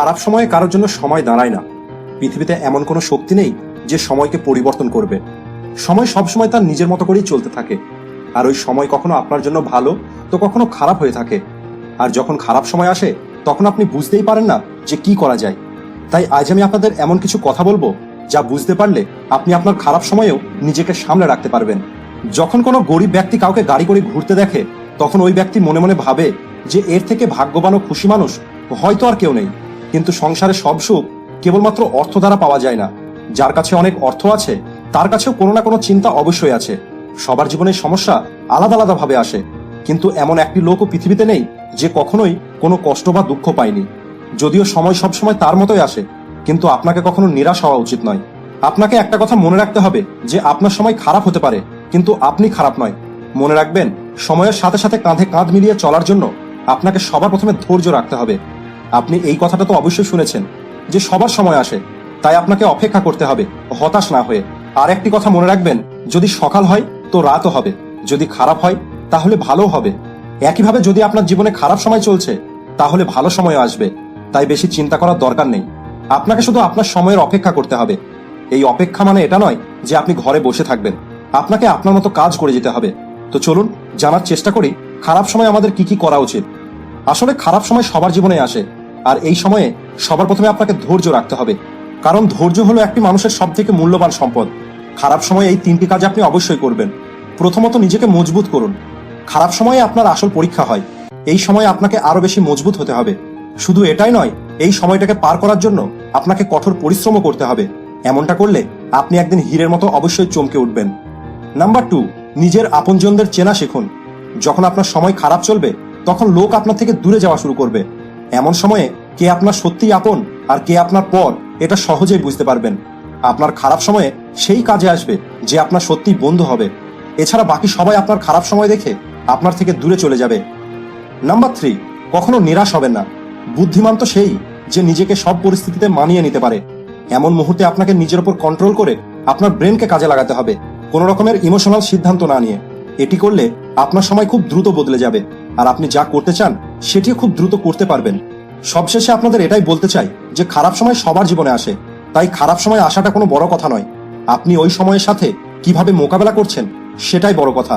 খারাপ সময়ে কারোর জন্য সময় দাঁড়ায় না। পৃথিবীতে এমন কোনো শক্তি নেই যে সময়কে পরিবর্তন করবে। সময় সবসময় তার নিজের মতো করেই চলতে থাকে। আর ওই সময় কখনো আপনার জন্য ভালো তো কখনো খারাপ হয়ে থাকে। আর যখন খারাপ সময় আসে, তখন আপনি বুঝতেই পারেন না যে কি করা যায়। তাই আজ আমি আপনাদের এমন কিছু কথা বলব যা বুঝতে পারলে আপনি আপনার খারাপ সময়েও নিজেকে সামলে রাখতে পারবেন। যখন কোনো গরিব ব্যক্তি কাউকে গাড়ি করে ঘুরতে দেখে, তখন ওই ব্যক্তি মনে মনে ভাবে যে এর থেকে ভাগ্যবান ও খুশি মানুষ হয়তো আর কেউ নেই। কিন্তু সংসারে সব সুখ কেবলমাত্র অর্থ দ্বারা পাওয়া যায় না। যার কাছে অনেক অর্থ আছে, তার কাছেও কোনো না কোনো চিন্তা অবশ্যই আছে। সবার জীবনের সমস্যা আলাদা আলাদা ভাবে আসে। কিন্তু এমন একটি লোকও পৃথিবীতে নেই যে কখনোই কোনো কষ্ট বা দুঃখ পায়নি। যদিও সময় সবসময় তার মতোই আসে, কিন্তু আপনাকে কখনো নিরাশ হওয়া উচিত নয়। আপনাকে একটা কথা মনে রাখতে হবে যে আপনার সময় খারাপ হতে পারে, কিন্তু আপনি খারাপ নয়। মনে রাখবেন, সময়ের সাথে সাথে কাঁধে কাঁধ মিলিয়ে চলার জন্য আপনাকে সবার প্রথমে ধৈর্য রাখতে হবে। আপনি এই কথাটা তো অবশ্যই শুনেছেন, যে সবার সময় আসে, তাই আপনাকে অপেক্ষা করতে হবে, হতাশ না হয়ে। আর একটি কথা মনে রাখবেন, যদি সকাল হয়, তো রাতও হবে। যদি খারাপ হয়, তাহলে ভালো হবে। একইভাবে যদি আপনার জীবনে খারাপ সময় চলছে, তাহলে ভালো সময় আসবে। তাই বেশি চিন্তা করার দরকার নেই। আপনাকে শুধু আপনার সময়ের অপেক্ষা করতে হবে। এই অপেক্ষা মানে এটা নয়, যে আপনি ঘরে বসে থাকবেন। আপনাকে আপনার মতো কাজ করে যেতে হবে। তো চলুন, জানার চেষ্টা করি, খারাপ সময় আমাদের কি কি করা উচিত? আসলে খারাপ সময় সবার জীবনে আসে। আর এই সময়ে সবার প্রথমে আপনাকে ধৈর্য রাখতে হবে। কারণ ধৈর্য হলো একটি মানুষের সব থেকে মূল্যবান সম্পদ। খারাপ সময়ে এই তিনটি কাজ আপনি অবশ্যই করবেন। প্রথমত নিজেকে মজবুত করুন। খারাপ সময়ে আপনার আসল পরীক্ষা হয়। এই সময় আপনাকে আরও বেশি মজবুত হতে হবে। শুধু এটাই নয়, এই সময়টাকে পার করার জন্য আপনাকে কঠোর পরিশ্রমও করতে হবে। এমনটা করলে আপনি একদিন হীরের মতো অবশ্যই চমকে উঠবেন। নাম্বার টু, নিজের আপনজনদের চেনা শিখুন। যখন আপনার সময় খারাপ চলবে, তখন লোক আপনার থেকে দূরে যাওয়া শুরু করবে। এমন সময়ে কে আপনার সত্যিই আপন আর কে আপনার পর, এটা সহজেই বুঝতে পারবেন। আপনার খারাপ সময়ে সেই কাজে আসবে যে আপনার সত্যিই বন্ধু হবে। এছাড়া বাকি সবাই আপনার খারাপ সময় দেখে আপনার থেকে দূরে চলে যাবে। নাম্বার থ্রি, কখনো নিরাশ হবেন না। বুদ্ধিমান তো সেই যে নিজেকে সব পরিস্থিতিতে মানিয়ে নিতে পারে। এমন মুহূর্তে আপনাকে নিজের উপর কন্ট্রোল করে আপনার ব্রেনকে কাজে লাগাতে হবে। কোনো রকমের ইমোশনাল সিদ্ধান্ত না নিয়ে। এটি করলে আপনার সময় খুব দ্রুত বদলে যাবে আর আপনি যা করতে চান সেটিও খুব দ্রুত করতে পারবেন। সবশেষে আপনাদের এটাই বলতে চাই যে খারাপ সময় সবার জীবনে আসে। তাই খারাপ সময় আসাটা কোনো বড় কথা নয়। আপনি ওই সময়ের সাথে কীভাবে মোকাবেলা করছেন সেটাই বড় কথা।